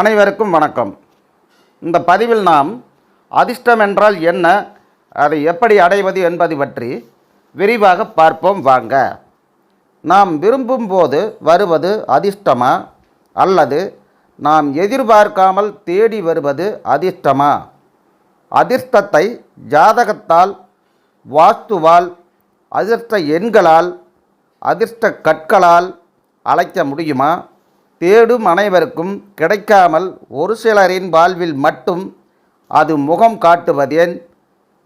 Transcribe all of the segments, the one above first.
அனைவருக்கும் வணக்கம். இந்த பதிவில் நாம் அதிர்ஷ்டம் என்றால் என்ன அதை எப்படி அடைவது என்பது பற்றி விரிவாக பார்ப்போம் வாங்க. நாம் விரும்பும் போது வருவது அதிர்ஷ்டமா அல்லது நாம் எதிர்பார்க்காமல் தேடி வருவது அதிர்ஷ்டமா? அதிர்ஷ்டத்தை ஜாதகத்தால் வாஸ்துவால் அதிர்ஷ்ட எண்களால் அதிர்ஷ்ட கற்களால் அழைக்க முடியுமா? தேடும் அனைவருக்கும் கிடைக்காமல் ஒரு சிலரின் வாழ்வில் மட்டும் அது முகம் காட்டுவதேன்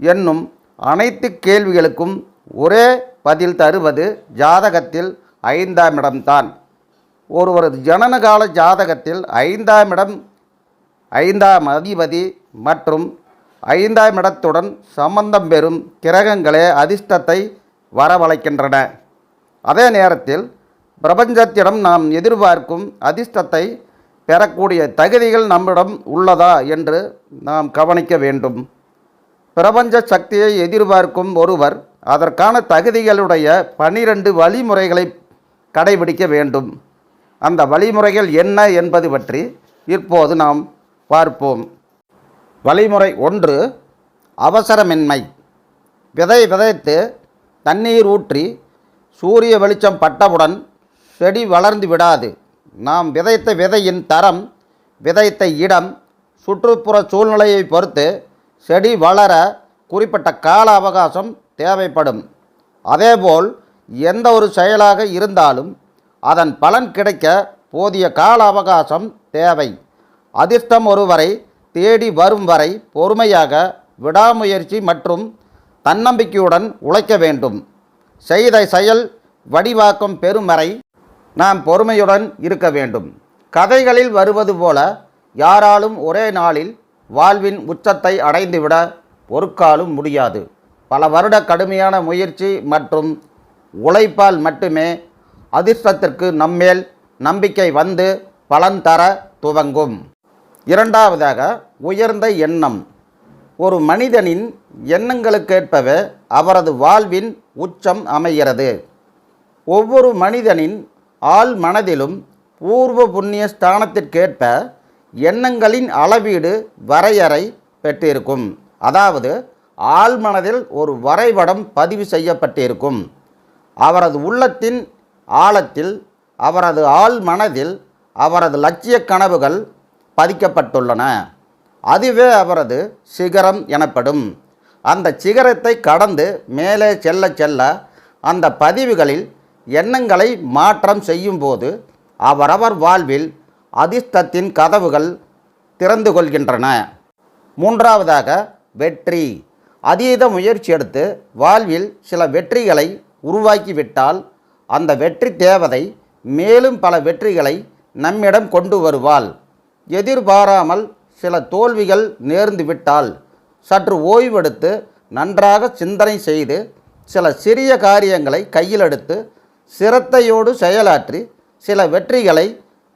என்னும் அனைத்து கேள்விகளுக்கும் ஒரே பதில் தருவது ஜாதகத்தில் ஐந்தாம் இடம்தான் ஒருவரது ஜனனகால ஜாதகத்தில் ஐந்தாம் இடம் ஐந்தாம் அதிபதி மற்றும் ஐந்தாம் இடத்துடன் சம்பந்தம் பெறும் கிரகங்களே அதிர்ஷ்டத்தை வரவழைக்கின்றன. அதே நேரத்தில் பிரபஞ்சத்திடம் நாம் எதிர்பார்க்கும் அதிர்ஷ்டத்தை பெறக்கூடிய தகுதிகள் நம்மிடம் உள்ளதா என்று நாம் கவனிக்க வேண்டும். பிரபஞ்ச சக்தியை எதிர்பார்க்கும் ஒருவர் அதற்கான தகுதிகளுடைய பனிரெண்டு வழிமுறைகளை கடைபிடிக்க வேண்டும். அந்த வழிமுறைகள் என்ன என்பது பற்றி இப்போது நாம் பார்ப்போம். வழிமுறை ஒன்று அவசரமின்மை. விதை விதைத்து தண்ணீர் ஊற்றி சூரிய வெளிச்சம் பட்டவுடன் செடி வளர்ந்து விடாது. நாம் விதைத்த விதையின் தரம் விதைத்த இடம் சுற்றுப்புற சூழ்நிலையை பொறுத்து செடி வளர குறிப்பிட்ட கால அவகாசம் தேவைப்படும். அதேபோல் எந்த ஒரு செயலாக இருந்தாலும் அதன் பலன் கிடைக்க போதிய கால அவகாசம் தேவை. அதிர்ஷ்டம் ஒருவரை தேடி வரும் வரை பொறுமையாக விடாமுயற்சி மற்றும் தன்னம்பிக்கையுடன் உழைக்க வேண்டும். செய்த செயல் வடிவாக்கம் பெறும் வரை நாம் பொறுமையுடன் இருக்க வேண்டும். கதைகளில் வருவது போல யாராலும் ஒரே நாளில் வாழ்வின் உச்சத்தை அடைந்துவிட பொறுக்காலும் முடியாது. பல வருட கடுமையான முயற்சி மற்றும் உழைப்பால் மட்டுமே அதிர்ஷ்டத்திற்கு நம்மேல் நம்பிக்கை வந்து பலன் தர துவங்கும். இரண்டாவதாக உயர்ந்த எண்ணம். ஒரு மனிதனின் எண்ணங்களுக்கேற்பவே அவரது வாழ்வின் உச்சம் அமைகிறது. ஒவ்வொரு மனிதனின் ஆள் மனதிலும் பூர்வ புண்ணிய ஸ்தானத்திற்கேற்ப எண்ணங்களின் அளவீடு வரையறை பெற்றிருக்கும். அதாவது ஆள் மனதில் ஒரு வரைபடம் பதிவு செய்யப்பட்டிருக்கும். அவரது உள்ளத்தின் ஆழத்தில் அவரது ஆள் மனதில் அவரது லட்சிய கனவுகள் பதிக்கப்பட்டுள்ளன. அதுவே அவரது சிகரம் எனப்படும். அந்த சிகரத்தை கடந்து மேலே செல்ல செல்ல அந்த பதிவுகளில் எண்ணங்களை மாற்றம் செய்யும்போது அவரவர் வாழ்வில் அதிர்ஷ்டத்தின் கதவுகள் திறந்து கொள்கின்றன. மூன்றாவதாக வெற்றி. அதீத முயற்சி எடுத்து வாழ்வில் சில வெற்றிகளை உருவாக்கிவிட்டால் அந்த வெற்றி தேவதை மேலும் பல வெற்றிகளை நம்மிடம் கொண்டு வருவாள். எதிர்பாராமல் சில தோல்விகள் நேர்ந்துவிட்டால் சற்று ஓய்வெடுத்து நன்றாக சிந்தனை செய்து சில சிறிய காரியங்களை கையில் எடுத்து சிரத்தையோடு செயலாற்றி சில வெற்றிகளை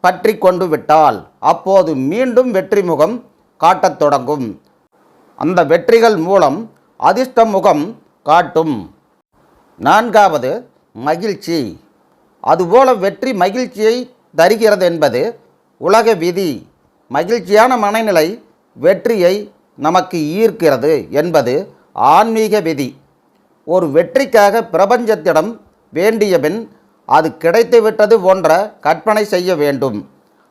பற்றி கொண்டு விட்டால் அப்போது மீண்டும் வெற்றி முகம் காட்டத் தொடங்கும். அந்த வெற்றிகள் மூலம் அதிர்ஷ்ட முகம் காட்டும். நான்காவது மகிழ்ச்சி. அதுபோல வெற்றி மகிழ்ச்சியை தருகிறது என்பது உலக விதி. மகிழ்ச்சியான மனநிலை வெற்றியை நமக்கு ஈர்க்கிறது என்பது ஆன்மீக விதி. ஒரு வெற்றிக்காக பிரபஞ்சத்திடம் வேண்டியபின் அது கிடைத்துவிட்டது போன்ற கற்பனை செய்ய வேண்டும்.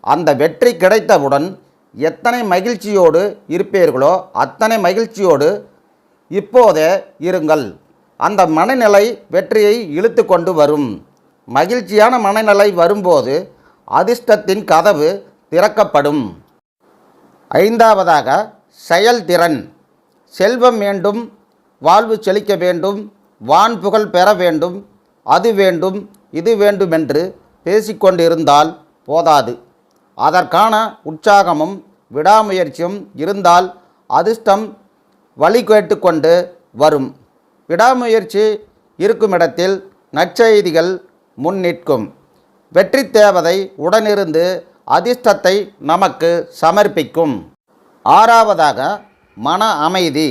அந்த வெற்றி கிடைத்தவுடன் எத்தனை மகிழ்ச்சியோடு இருப்பீர்களோ அத்தனை மகிழ்ச்சியோடு இப்போதே இருங்கள். அந்த மனநிலை வெற்றியை இழுத்து கொண்டு வரும். மகிழ்ச்சியான மனநிலை வரும்போது அதிர்ஷ்டத்தின் கதவு திறக்கப்படும். ஐந்தாவதாக செயல்திறன். செல்வம் வேண்டும் வாழ்வு செழிக்க வேண்டும் வான் புகழ் பெற வேண்டும் அது வேண்டும் இது வேண்டுமென்று பேசிக்கொண்டிருந்தால் போதாது. அதற்கான உற்சாகமும் விடாமுயற்சியும் இருந்தால் அதிர்ஷ்டம் வழி கேட்டுக்கொண்டு வரும். விடாமுயற்சி இருக்குமிடத்தில் நற்செய்திகள் முன்னிற்கும் வெற்றி தேவதை உடனிருந்து அதிர்ஷ்டத்தை நமக்கு சமர்ப்பிக்கும். ஆறாவதாக மன அமைதி.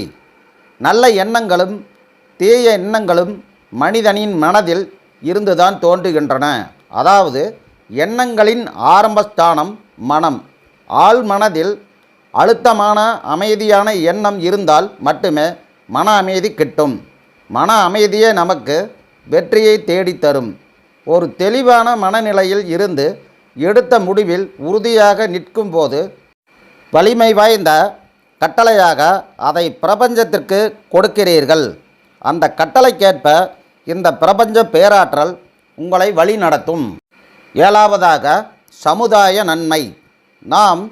நல்ல எண்ணங்களும் தீய எண்ணங்களும் மனிதனின் மனதில் இருந்துதான் தோன்றுகின்றன. அதாவது எண்ணங்களின் ஆரம்பஸ்தானம் மனம். ஆள் மனதில் அழுத்தமான அமைதியான எண்ணம் இருந்தால் மட்டுமே மன அமைதி கிட்டும். மன அமைதியே நமக்கு வெற்றியை தேடித் தரும். ஒரு தெளிவான மனநிலையில் இருந்து எடுத்த முடிவில் உறுதியாக நிற்கும் போது வலிமை வாய்ந்த கட்டளையாக அதை பிரபஞ்சத்திற்கு கொடுக்கிறீர்கள். அந்த கட்டளைக்கேற்ப இந்த பிரபஞ்ச பேராற்றல் உங்களை வழிநடத்தும் ஏழாவதாக சமுதாய நன்மை. நாம்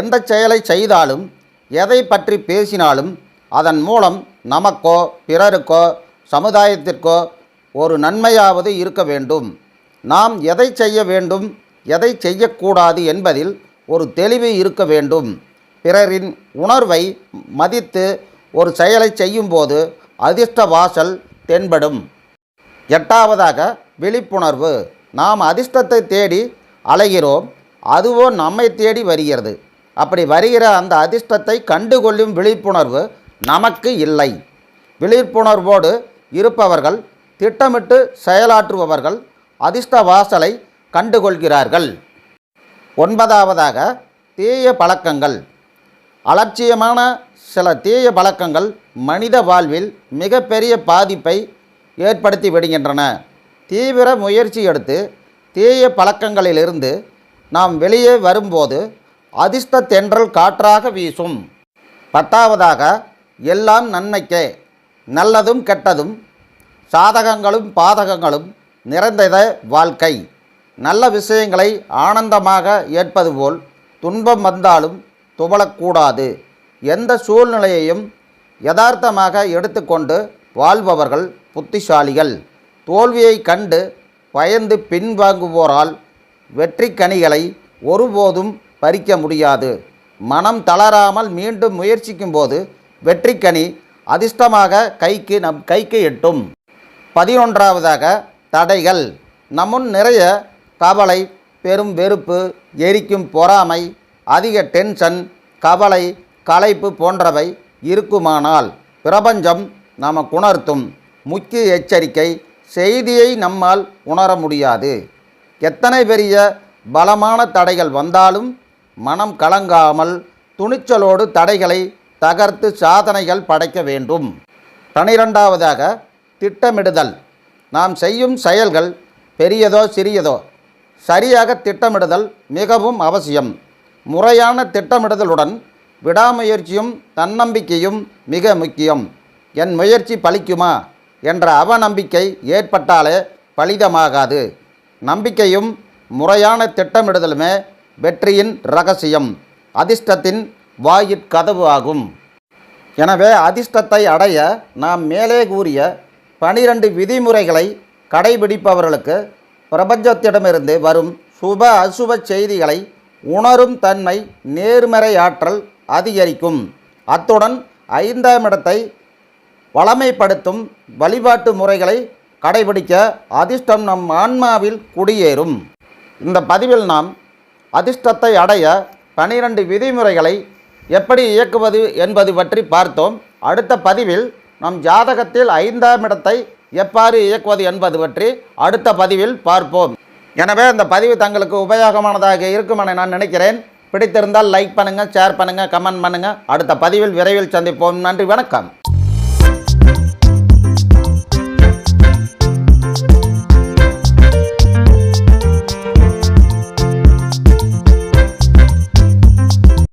எந்த செயலை செய்தாலும் எதை பற்றி பேசினாலும் அதன் மூலம் நமக்கோ பிறருக்கோ சமுதாயத்திற்கோ ஒரு நன்மையாவது இருக்க வேண்டும். நாம் எதை செய்ய வேண்டும் எதை செய்யக்கூடாது என்பதில் ஒரு தெளிவு இருக்க வேண்டும். பிறரின் உணர்வை மதித்து ஒரு செயலை செய்யும்போது அதிர்ஷ்ட வாசல் தென்படும். எட்டாவதாக விழிப்புணர்வு. நாம் அதிர்ஷ்டத்தை தேடி அலைகிறோம். அதுவோ நம்மை தேடி வருகிறது. அப்படி வருகிற அந்த அதிர்ஷ்டத்தை கண்டுகொள்ளும் விழிப்புணர்வு நமக்கு இல்லை. விழிப்புணர்வோடு இருப்பவர்கள் திட்டமிட்டு செயலாற்றுபவர்கள் அதிர்ஷ்ட வாசலை கண்டுகொள்கிறார்கள். ஒன்பதாவதாக தீய பழக்கங்கள். அலட்சியமான சில தீய பழக்கங்கள் மனித வாழ்வில் மிகப்பெரிய பாதிப்பை ஏற்படுத்தி விடுகின்றன. தீவிர முயற்சி எடுத்து தீய பழக்கங்களிலிருந்து நாம் வெளியே வரும்போது அதிர்ஷ்ட தென்றல் காற்றாக வீசும். பத்தாவதாக எல்லாம் நன்மைக்கே நல்லதும் கெட்டதும் சாதகங்களும் பாதகங்களும் நிறைந்தத வாழ்க்கை. நல்ல விஷயங்களை ஆனந்தமாக ஏற்பது போல் துன்பம் வந்தாலும் துவளக்கூடாது. எந்த சூழ்நிலையையும் யதார்த்தமாக எடுத்துக்கொண்டு வாழ்பவர்கள் புத்திசாலிகள். தோல்வியை கண்டு பயந்து பின்வாங்குவோரால் வெற்றி கனிகளை ஒருபோதும் பறிக்க முடியாது. மனம் தளராமல் மீண்டும் முயற்சிக்கும்போது வெற்றிக்கனி அதிர்ஷ்டமாக கைக்கு நம் கைக்கு எட்டும். பதினொன்றாவதாக தடைகள். நம்முன் நிறைய கவலை பெரும் வெறுப்பு எரிக்கும் பொறாமை அதிக டென்ஷன் கவலை களைப்பு போன்றவை இருக்குமானால் பிரபஞ்சம் நமக்கு உணர்த்தும் முக்கிய எச்சரிக்கை செய்தியை நம்மால் உணர முடியாது. எத்தனை பெரிய பலமான தடைகள் வந்தாலும் மனம் கலங்காமல் துணிச்சலோடு தடைகளை தகர்த்து சாதனைகள் படைக்க வேண்டும். பனிரெண்டாவதாக திட்டமிடுதல். நாம் செய்யும் செயல்கள் பெரியதோ சிறியதோ சரியாக திட்டமிடுதல் மிகவும் அவசியம். முறையான திட்டமிடுதலுடன் விடாமுயற்சியும் தன்னம்பிக்கையும் மிக முக்கியம். என் முயற்சி பலிக்குமா என்ற அவநம்பிக்கை ஏற்பட்டாலே பலிதமாகாது. நம்பிக்கையும் முறையான திட்டமிடுதலுமே வெற்றியின் ரகசியம் அதிர்ஷ்டத்தின் வாயிற்கதவு ஆகும். எனவே அதிர்ஷ்டத்தை அடைய நாம் மேலே கூறிய பனிரெண்டு விதிமுறைகளை கடைபிடிப்பவர்களுக்கு பிரபஞ்சத்திடமிருந்து வரும் சுப அசுப செய்திகளை உணரும் தன்மை நேர்மறை ஆற்றல் அதிகரிக்கும். அத்துடன் ஐந்தாம் இடத்தை வளமைப்படுத்தும் வழிபாட்டு முறைகளை கடைபிடிக்க அதிர்ஷ்டம் நம் ஆன்மாவில் குடியேறும். இந்த பதிவில் நாம் அதிர்ஷ்டத்தை அடைய பனிரெண்டு விதிமுறைகளை எப்படி இயக்குவது என்பது பற்றி பார்த்தோம். அடுத்த பதிவில் நம் ஜாதகத்தில் ஐந்தாம் இடத்தை எவ்வாறு இயக்குவது என்பது பற்றி அடுத்த பதிவில் பார்ப்போம். எனவே இந்த பதிவு தங்களுக்கு உபயோகமானதாக இருக்கும் என நான் நினைக்கிறேன். பிடித்திருந்தால் லைக் பண்ணுங்கள் ஷேர் பண்ணுங்கள் கமெண்ட் பண்ணுங்கள் அடுத்த பதிவில் விரைவில் சந்திப்போம். நன்றி வணக்கம்.